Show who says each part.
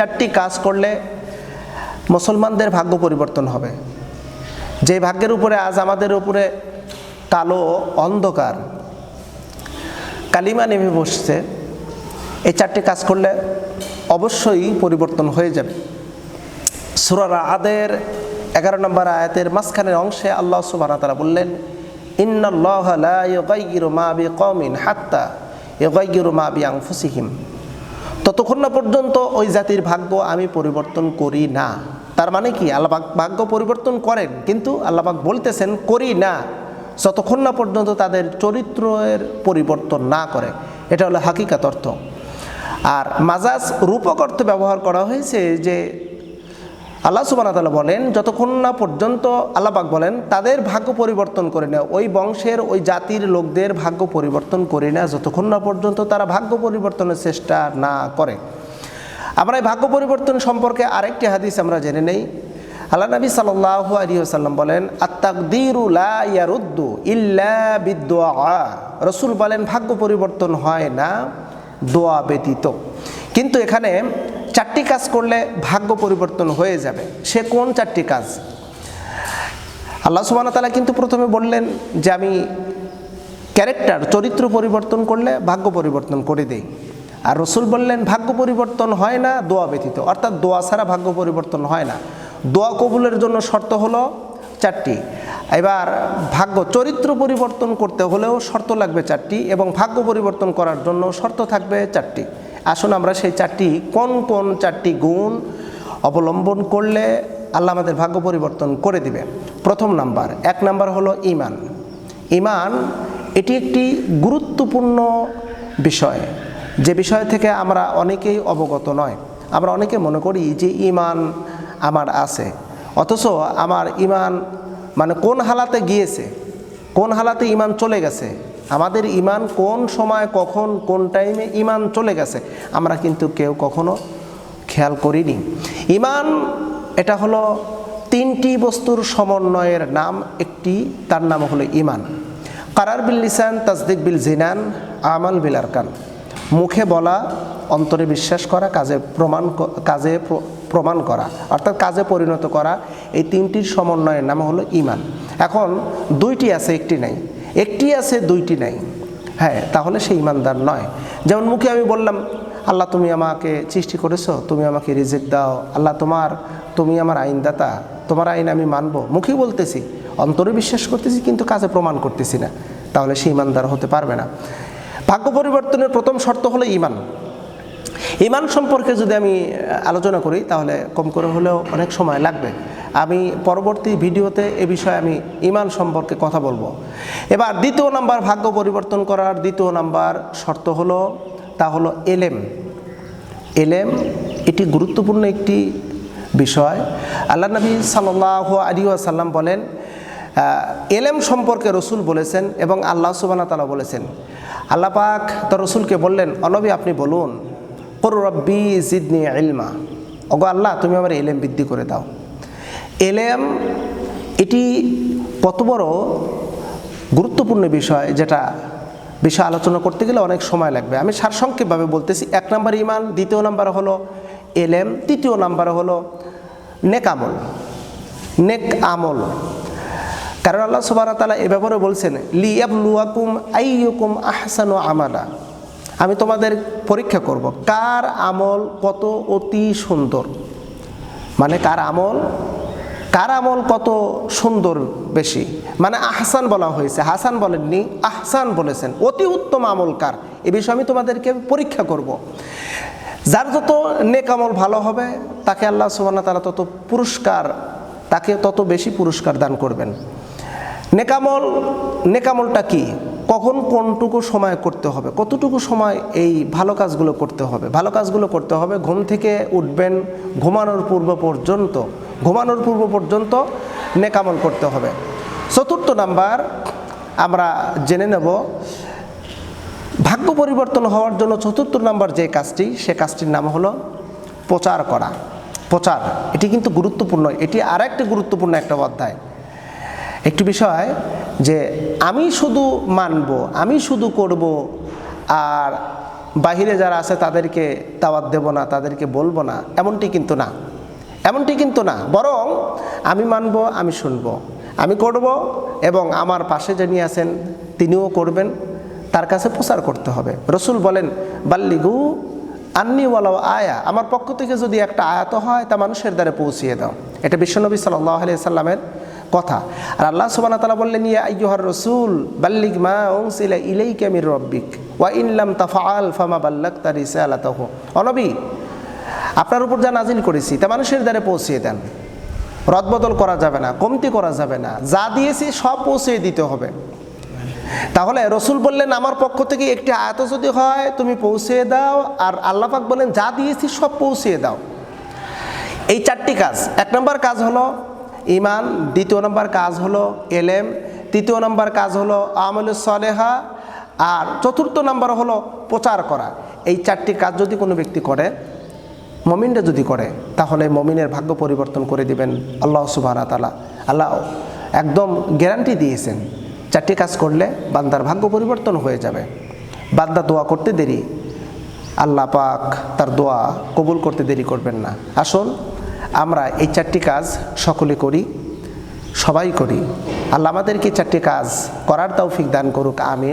Speaker 1: চারটি কাজ করলে মুসলমানদের ভাগ্য পরিবর্তন হবে। যে ভাগ্যের উপরে আজ আমাদের উপরে কালো অন্ধকার, কালিমা নেমে বসছে, এই চারটি কাজ করলে অবশ্যই পরিবর্তন হয়ে যাবে। সুরারা আদের এগারো নম্বর আয়াতের মাঝখানের অংশে আল্লাহ সুবাহ তারা বললেন, ইন্নাল্লাহ লা ইউগাইয়িরু মা বিকওমিন হাত্তা ইউগাইয়িরু মা বিআনফুসিহিম। ততক্ষণ না পর্যন্ত ওই জাতির ভাগ্য আমি পরিবর্তন করি না। তার মানে কি? আল্লাপাক ভাগ্য পরিবর্তন করেন, কিন্তু আল্লাপাক বলতেছেন, করি না। যতক্ষণ না পর্যন্ত তাদের চরিত্রের পরিবর্তন না করে। এটা হলো হাকিকাত অর্থ। আর মাজাজ রূপক অর্থ ব্যবহার করা হয়েছে যে আল্লাহ সুবান তালা বলেন, যতক্ষণ না পর্যন্ত আল্লাপাক বলেন, তাদের ভাগ্য পরিবর্তন করে না, ওই বংশের, ওই জাতির লোকদের ভাগ্য পরিবর্তন করে না, যতক্ষণ না পর্যন্ত তারা ভাগ্য পরিবর্তনের চেষ্টা না করে। আমরা এই ভাগ্য পরিবর্তন সম্পর্কে আরেকটি হাদিস আমরা জেনে নেই। আল্লাহ নবী সাল্লাহ আলী আসাল্লাম বলেন আত্মাকদিরুলা ইয়ারুদ্দু ইল্লা বিদোয়া রসুল বলেন, ভাগ্য পরিবর্তন হয় না, দোয়া ব্যতীত। কিন্তু এখানে চারটি কাজ করলে ভাগ্য পরিবর্তন হয়ে যাবে। সে কোন চারটি কাজ? আল্লাহ সুবান তালা কিন্তু প্রথমে বললেন যে আমি ক্যারেক্টার, চরিত্র পরিবর্তন করলে ভাগ্য পরিবর্তন করে দেই। আর রসুল বললেন, ভাগ্য পরিবর্তন হয় না, দোয়া ব্যতীত। অর্থাৎ দোয়া ছাড়া ভাগ্য পরিবর্তন হয় না। দোয়া কবুলের জন্য শর্ত হলো চারটি। এবার ভাগ্য, চরিত্র পরিবর্তন করতে হলেও শর্ত লাগবে চারটি এবং ভাগ্য পরিবর্তন করার জন্য শর্ত থাকবে চারটি। আসুন আমরা সেই চারটি, কোন কোন চারটি গুণ অবলম্বন করলে আল্লাহ আমাদের ভাগ্য পরিবর্তন করে দিবে? প্রথম নাম্বার, এক নাম্বার হলো ইমান। ইমান, এটি একটি গুরুত্বপূর্ণ বিষয়। যে বিষয় থেকে আমরা অনেকেই অবগত নয়। আমরা অনেকে মনে করি যে ইমান আমার আছে। অথচ আমার ইমান মানে কোন হালাতে গিয়েছে? কোন হালাতে ইমান চলে গেছে? আমাদের ইমান কোন সময়, কখন, কোন টাইমে ইমান চলে গেছে, আমরা কিন্তু কেউ কখনো খেয়াল করিনি। ইমান এটা হলো তিনটি বস্তুর সমন্বয়ের নাম, একটি, তার নাম হলো ইমান কারার বিল লিসান তাজদিক বিল জিনান, আমাল বিল আরকান। মুখে বলা, অন্তরে বিশ্বাস করা, কাজে প্রমাণ কাজে প্র- প্রমাণ করা, অর্থাৎ কাজে পরিণত করা, এই তিনটির সমন্বয়ের নাম হলো ইমান এখন দুইটি আছে, একটি নাই। একটি আছে, দুইটি নাই। হ্যাঁ তাহলে সে ইমানদার নয়। যেমন মুখে আমি বললাম, আল্লাহ, তুমি আমাকে সৃষ্টি করেছ, তুমি আমাকে রিজেক দাও। আল্লাহ, তোমার, তুমি আমার আইনদাতা, তোমার আইন আমি মানবো। মুখে বলতেছি, অন্তরে বিশ্বাস করতেছি, কিন্তু কাজে প্রমাণ করতেছি না। তাহলে সে ইমানদার হতে পারবে না। ভাগ্য পরিবর্তনের প্রথম শর্ত হলো ইমান। ইমান সম্পর্কে যদি আমি আলোচনা করি, তাহলে কম করে হলেও অনেক সময় লাগবে। আমি পরবর্তী ভিডিওতে এ বিষয়ে আমি ইমান সম্পর্কে কথা বলব। এবার দ্বিতীয় নাম্বার ভাগ্য পরিবর্তন করার দ্বিতীয় নাম্বার শর্ত হলো, তা হলো এলেম। এলেম এটি গুরুত্বপূর্ণ একটি বিষয়। আল্লাহ নবী সাল্লাহ আলী আসাল্লাম বলেন এলেম সম্পর্কে রসুল বলেছেন এবং আল্লাহ সুবানা তালা বলেছেন। আল্লাহ পাক তার রসুলকে বললেন অনবী আপনি বলুন কর রব্বি জিদনি ইলমা। ওগো আল্লাহ, তুমি আমার এলেম বৃদ্ধি করে দাও। এলেম, এটি কত বড় গুরুত্বপূর্ণ বিষয় যেটা বিষয় আলোচনা করতে গেলে অনেক সময় লাগবে। আমি সারসংক্ষেপভাবে বলতেছি, এক নম্বর ইমান, দ্বিতীয় নাম্বার হলো এলএম তৃতীয় নাম্বার হলো নেক আমল। নেক আমল। কারণ আল্লাহ তালা এ ব্যাপারে বলছেন, লিয়াবলুয়াকুম আইয়ুকুম আহসানু আমালা। আমি তোমাদের পরীক্ষা করব, কার আমল কত অতি সুন্দর। মানে কার আমল? কার আমল কত সুন্দর বেশি? মানে আহসান বলা হয়েছে। হাসান বলেননি, আহসান বলেছেন। অতি উত্তম আমল কার? এ বিষয়ে আমি তোমাদেরকে পরীক্ষা করব। যার যত নেক আমল ভালো হবে, তাকে আল্লাহ সুবাহ তারা তত পুরস্কার, তাকে তত বেশি পুরস্কার দান করবেন। নেকামল নেকামলটা কি? কখন কোনটুকু সময় করতে হবে? কতটুকু সময় এই ভালো কাজগুলো করতে হবে? ভালো কাজগুলো করতে হবে ঘুম থেকে উঠবেন, ঘুমানোর পূর্ব পর্যন্ত। ঘুমানোর পূর্ব পর্যন্ত নেকামল করতে হবে। চতুর্থ নাম্বার, আমরা জেনে নেব, ভাগ্য পরিবর্তন হওয়ার জন্য চতুর্থ নাম্বার যে কাজটি, সে কাজটির নাম হলো প্রচার করা। প্রচার, এটি কিন্তু গুরুত্বপূর্ণ। এটি আর একটি গুরুত্বপূর্ণ একটা অধ্যায়। একটি বিষয় যে আমি শুধু মানব, আমি শুধু করব, আর বাহিরে যারা আছে তাদেরকে দাওয়াত দেব না, তাদেরকে বলব না, এমনটি কিন্তু না। এমনটি কিন্তু না। বরং আমি মানব, আমি শুনব। আমি করব এবং আমার পাশে যিনি আছেন, তিনিও করবেন। তার কাছে প্রচার করতে হবে। রসুল বলেন, বাল্লিগু ওয়ালাও আয়া। আমার পক্ষ থেকে যদি একটা আয়াত হয়, তা মানুষের দ্বারে পৌঁছিয়ে দাও। এটা বিশ্বনবী সাল্লাহ আলিয়া সাল্লামের কথা। আর আল্লাহ সুবানা তালা বললেন, ইয়া আইয়ুহার রসুল বাল্লিক মা ওংসিলা ইলেই কামির রব্বিক, ওয়া ইনলাম তাফাল ফামা বাল্লাক তার ইসা আল্লাহ অনবী আপনার উপর যা নাজিল করেছি, তা মানুষের দ্বারে পৌঁছিয়ে দেন। রদবদল করা যাবে না, কমতি করা যাবে না। যা দিয়েছি, সব পৌঁছিয়ে দিতে হবে। তাহলে রসুল বললেন, আমার পক্ষ থেকে একটি আয়াত যদি হয়, তুমি পৌঁছিয়ে দাও, আর আল্লাপাক বললেন যা দিয়েছি, সব পৌঁছিয়ে দাও। এই চারটি কাজ। এক নম্বর কাজ হলো ইমান দ্বিতীয় নম্বর কাজ হলো এলেম, তৃতীয় নম্বর কাজ হলো আমল সলেহা, আর চতুর্থ নম্বর হলো প্রচার করা। এই চারটি কাজ যদি কোনো ব্যক্তি করে মমিনটা যদি করে, তাহলে মমিনের ভাগ্য পরিবর্তন করে দিবেন আল্লাহ সুবাহ তালা আল্লাহ একদম গ্যারান্টি দিয়েছেন, চারটি কাজ করলে বান্দার ভাগ্য পরিবর্তন হয়ে যাবে। বান্দা দোয়া করতে দেরি, আল্লাহ পাক তার দোয়া কবুল করতে দেরি করবেন না। আসল আমরা এই চারটি কাজ সকলে করি, সবাই করি। আল্লাহ আমাদেরকে চারটি কাজ করার তৌফিক দান করুক, আমিন।